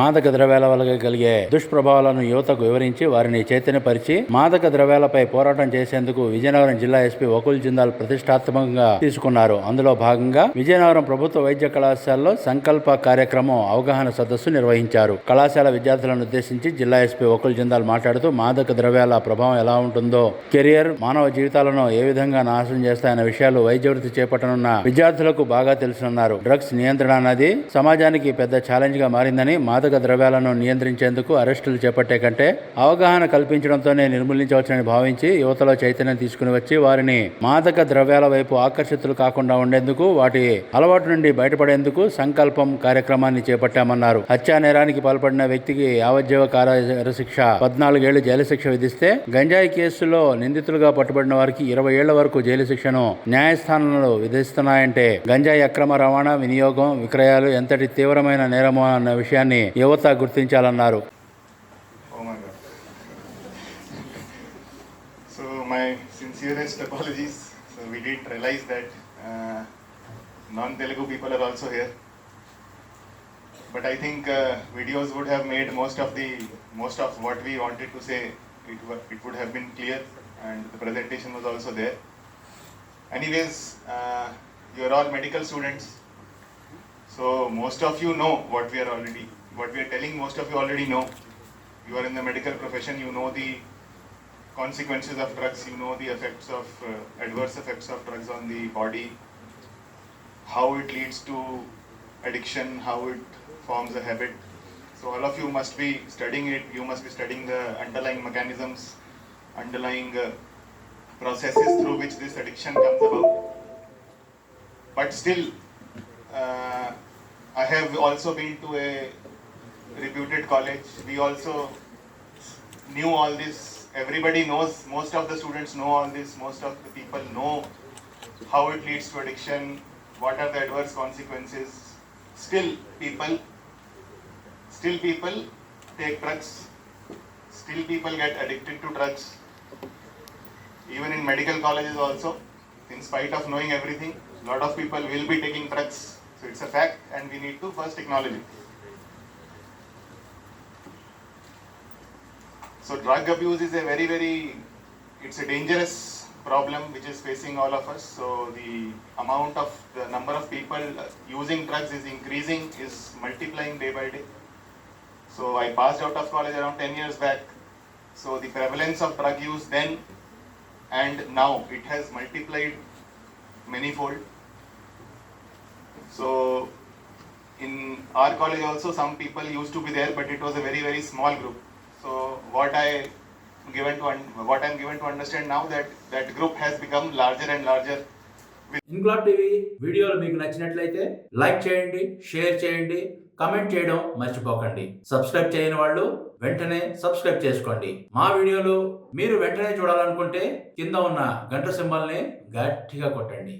మాదక ద్రవ్యాల వల్ల కలిగే దుష్ప్రభావాలను యువతకు వివరించి వారిని చైతన్యపరిచి మాదక ద్రవ్యాలపై పోరాటం చేసేందుకు విజయనగరం జిల్లా ఎస్పీ వకుల్ జిందాల్ ప్రతిష్టాత్మకంగా తీసుకున్నారు. అందులో భాగంగా విజయనగరం ప్రభుత్వ వైద్య కళాశాలలో సంకల్ప కార్యక్రమం అవగాహన సదస్సు నిర్వహించారు. కళాశాల విద్యార్థులను ఉద్దేశించి జిల్లా ఎస్పీ వకుల్ జిందాల్ మాట్లాడుతూ మాదక ద్రవ్యాల ప్రభావం ఎలా ఉంటుందో కెరియర్ మానవ జీవితాలను ఏ విధంగా నాశనం చేస్తాయన్న విషయాలు వైద్య వృత్తి చేపట్టనున్న విద్యార్థులకు బాగా తెలుసున్నారు డ్రగ్స్ నియంత్రణ అనేది సమాజానికి పెద్ద ఛాలెంజ్గా మారిందని మాదక ద్రవ్యాలను నియంత్రించేందుకు అరెస్టులు చేపట్టే కంటే అవగాహన కల్పించడంతోనే నిర్మూలించవచ్చని భావించి యువతలో చైతన్యం తీసుకుని వచ్చి వారిని మాదక ద్రవ్యాల వైపు ఆకర్షితులు కాకుండా ఉండేందుకు వాటి అలవాటు నుండి బయటపడేందుకు సంకల్పం కార్యక్రమాన్ని చేపట్టామన్నారు. హత్యా నేరానికి పాల్పడిన వ్యక్తికి యావజ్జీవ కారాగార శిక్ష పద్నాలుగేళ్ళు జైలు శిక్ష విధిస్తే గంజాయి కేసులో నిందితులుగా పట్టుబడిన వారికి ఇరవై ఏళ్ళ వరకు జైలు శిక్షను న్యాయస్థానంలో విధిస్తున్నాయంటే గంజాయి అక్రమ రవాణా వినియోగం విక్రయాలు ఎంతటి తీవ్రమైన నేరమో అన్న విషయాన్ని యువత గుర్తించాలన్నారు Oh my god. so my sincerest apologies. So we didn't realize that uh, non-Telugu people are also here. But I think uh, videos would have made most of the most of what we wanted to say. It, wa- it would have been clear, and the presentation was also there. Anyways, uh, you are all medical students, so most of you know what we are already, what we are telling. Most of you already know you are in the medical profession, you know the consequences of drugs, you know the effects of uh, adverse effects of drugs on the body, how it leads to addiction, how it forms a habit. So all of you must be studying it. You must be studying the underlying mechanisms, underlying uh, processes through which this addiction comes about. But still, uh, I have also been to a reputed college. We also knew all this. Everybody knows, most of the students know all this, most of the people know how it leads to addiction, what are the adverse consequences. Still, people, still people take drugs, still people get addicted to drugs. Even in medical colleges also, in spite of knowing everything, a lot of people will be taking drugs. So it's a fact and we need to first acknowledge it. So drug abuse is a very, very, it's a dangerous problem which is facing all of us. So the amount of, the number of people using drugs is increasing, is multiplying day by day. So I passed out of college around 10 years back. So the prevalence of drug use then and now it has multiplied manifold. So in our college also some people used to be there but it was a very very small group what i given to un- what i'm given to understand now that that group has become larger and larger. Inquilab TV వీడియోలు మీకు నచ్చినట్లయితే like చేయండి share చేయండి comment చేయడం మర్చిపోకండి. Subscribe చేయని వాళ్ళు వెంటనే సబ్స్క్రైబ్ చేసుకోండి. మా వీడియోలు మీరు వెంటనే చూడాలనుకుంటే కింద ఉన్న గంట సింబల్ని గట్టిగా కొట్టండి.